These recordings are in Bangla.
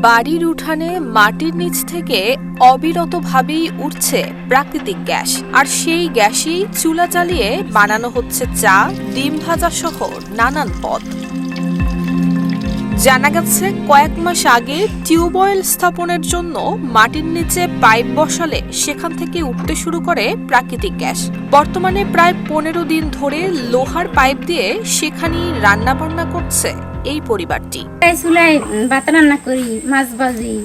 বাড়ির উঠানে মাটির নিচ থেকে অবিরতভাবেই উঠছে প্রাকৃতিক গ্যাস। আর সেই গ্যাসই চুলা চালিয়ে বানানো হচ্ছে চা, ডিম ভাজা সহ নানান পদ। জানা গেছে, কয়েক মাস আগে টিউবওয়েল স্থাপনের জন্য মাটির নিচে পাইপ বসালে সেখান থেকে উঠতে শুরু করে প্রাকৃতিক গ্যাস। বর্তমানে প্রায় পনেরো দিন ধরে লোহার পাইপ দিয়ে সেখানেই রান্নাবান্না করছে এই পরিবারটি। চুলায় ভাত রান্না করি মাছ ভাজি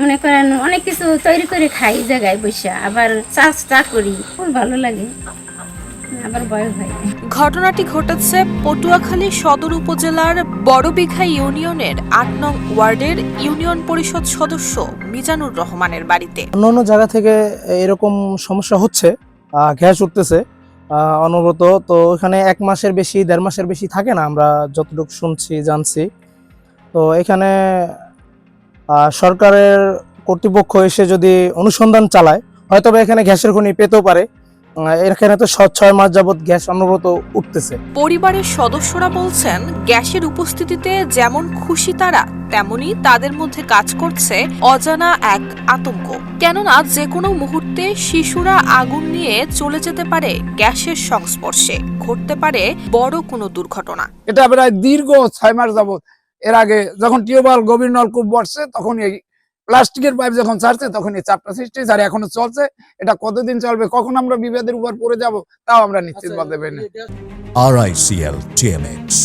মনে করেন অনেক কিছু তৈরি করে খাই জায়গায় বসে আবার চাষ টা করি খুব ভালো লাগে। আবার ঘটনাটি ঘটেছে পটুয়াখালী সদর উপজেলার বড়বিঘা ইউনিয়নের আট নং ওয়ার্ডের ইউনিয়ন পরিষদ সদস্য মিজানুর রহমানের বাড়িতে। অন্য অন্য জায়গা থেকে এরকম সমস্যা হচ্ছে গ্যাস উঠতেছে। অনবরত। তো এখানে এক মাসের বেশি, দেড় মাসের বেশি থাকে না, আমরা যতটুকু শুনছি, জানছি। তো এখানে সরকারের কর্তৃপক্ষ এসে যদি অনুসন্ধান চালায় হয়তো এখানে গ্যাসের খনি পেতেও পারে। এখানে তো ছয় মাস যাবত গ্যাস অনবরত উঠতেছে। পরিবারের সদস্যরা বলছেন গ্যাসের উপস্থিতিতে যেমন খুশি তারা তেমনি তাদের মধ্যে কাজ করছে অজানা এক আতঙ্ক। কেননা যে কোনো মুহূর্তে শিশুরা আগুন নিয়ে চলে যেতে পারে গ্যাসের সংস্পর্শে। ঘটতে পারে বড় কোনো দুর্ঘটনা। এটা প্রায় দীর্ঘ ছয় মাস যাবত এর আগে যখন টিউবওয়েল গভীর নলকূপ বসছে তখন এই প্লাস্টিকের পাইপ যখন ছাড়ছে তখন এই চাপটা সৃষ্টি হয়েছে। আর এখনও চলছে। এটা কতদিন চলবে কখন আমরা বিবাদের উপর পড়ে যাব তাও আমরা নিশ্চিত বলতে পারি না। আরআইসিএল টিএমএক্স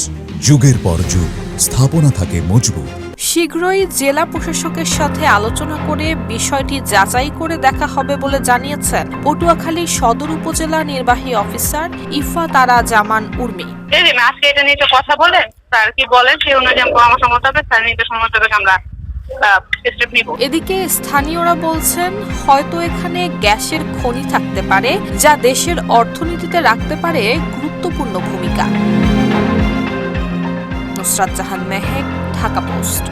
যুগের পর যুগ স্থাপনা থাকে মজবুত। শীঘ্রই জেলা প্রশাসকের সাথে আলোচনা করে বিষয়টি যাচাই করে দেখা হবে বলে জানিয়েছেন পটুয়াখালী সদর উপজেলা নির্বাহী অফিসার ইফা তারা জামান উর্মি। আজকে এটা নিয়ে কথা বলেন স্যার কি বলেন সেই অনুযায়ী পরামর্শ মোতাবেক স্যার নির্দেশন মোতাবেক আমরা এদিকে স্থানীয়রা বলছেন, হয়তো এখানে গ্যাসের খনি থাকতে পারে, যা দেশের অর্থনীতিতে রাখতে পারে গুরুত্বপূর্ণ ভূমিকা। নুসরাত জাহান মেহেক, ঢাকা পোস্ট।